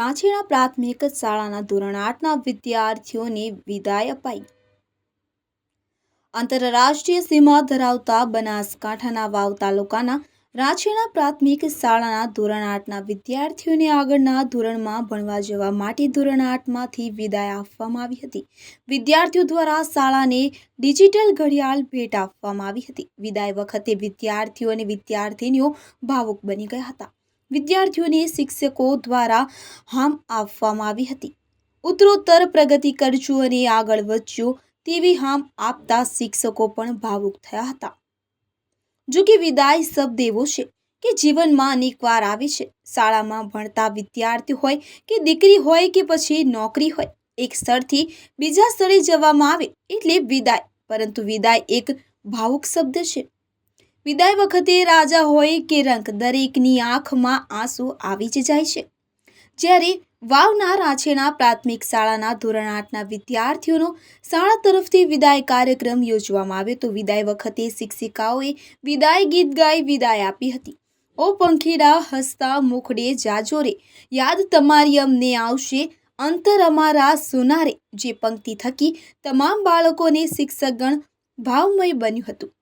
રાંચીના પ્રાથમિક શાળાના ધોરણ આઠના વિદ્યાર્થીઓને વિદાય અપાઈ. આંતરરાષ્ટ્રીય સીમા ધરાવતા બનાસકાંઠાના વાવ તાલુકાના રાંચીના પ્રાથમિક શાળાના ધોરણ આઠના વિદ્યાર્થીઓને આગળના ધોરણમાં ભણવા જવા માટે ધોરણ આઠમાંથી વિદાય આપવામાં આવી હતી. વિદ્યાર્થીઓ દ્વારા શાળાને ડિજિટલ ઘડિયાળ ભેટ આપવામાં આવી હતી. વિદાય વખતે વિદ્યાર્થીઓ અને વિદ્યાર્થીનીઓ ભાવુક બની ગયા હતા. વિદ્યાર્થીઓને શિક્ષકો દ્વારા હામ આપવામાં આવી હતી. ઉત્તરોત્તર પ્રગતિ કરજો અને આગળ વધજો તેવી હામ આપતા શિક્ષકો પણ ભાવુક થયા હતા. જો કે વિદાય શબ્દ એવો છે કે જીવનમાં અનેકવાર આવે છે. શાળામાં ભણતા વિદ્યાર્થી હોય કે દીકરી હોય કે પછી નોકરી હોય, એક સ્થળથી બીજા સ્થળે જવામાં આવે એટલે વિદાય. પરંતુ વિદાય એક ભાવુક શબ્દ છે. વિદાય વખતે રાજા હોય કે રંક દરેકની આંખમાં આંસુ આવી જ જાય છે. જ્યારે વાવના રાછેના પ્રાથમિક શાળાના ધોરણ આઠના વિદ્યાર્થીઓનો શાળા તરફથી વિદાય કાર્યક્રમ યોજવામાં આવ્યો તો વિદાય વખતે શિક્ષિકાઓએ વિદાય ગીત ગાઈ વિદાય આપી હતી. ઓ પંખીડા હસતા મુખડે જાજોરે, યાદ તમારી અમને આવશે, અંતર અમારા સુનારે, જે પંક્તિ થકી તમામ બાળકોને શિક્ષકગણ ભાવમય બન્યું હતું.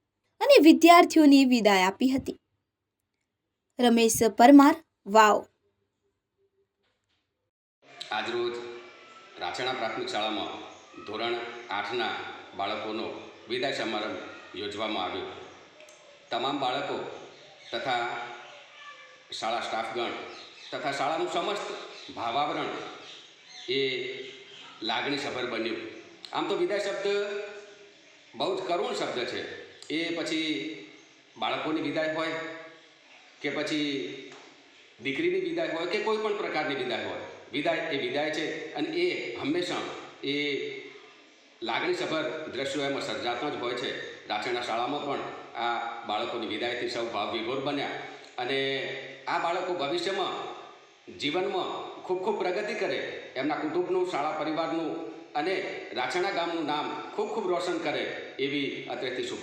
અને વિદ્યાર્થીઓને વિદાય આપી હતી. રમેશ પરમાર, વાવ. આજરોજ રાછણા પ્રાથમિક શાળામાં ધોરણ આઠના બાળકોનો વિદાય સમારંભ યોજવામાં આવ્યો. તમામ બાળકો તથા શાળા સ્ટાફગણ તથા શાળાનું સમસ્ત ભાવાવરણ એ લાગણીસભર બન્યું. આમ તો વિદાય શબ્દ બહુ જ કરુણ શબ્દ છે. એ પછી બાળકોની વિદાય હોય કે પછી દીકરીની વિદાય હોય કે કોઈ પણ પ્રકારની વિદાય હોય. વિદાય એ વિદાય છે અને એ હંમેશા એ લાગણીસભર દ્રશ્યો એમાં સર્જાતા જ હોય છે. રાછેણા શાળામાં પણ આ બાળકોની વિદાયથી સૌ ભાવ વિભોર બન્યા અને આ બાળકો ભવિષ્યમાં જીવનમાં ખૂબ ખૂબ પ્રગતિ કરે એમના કુટુંબનું, શાળા પરિવારનું અને રાછેણા ગામનું નામ ખૂબ ખૂબ રોશન કરે એવી અત્રેથી શુભ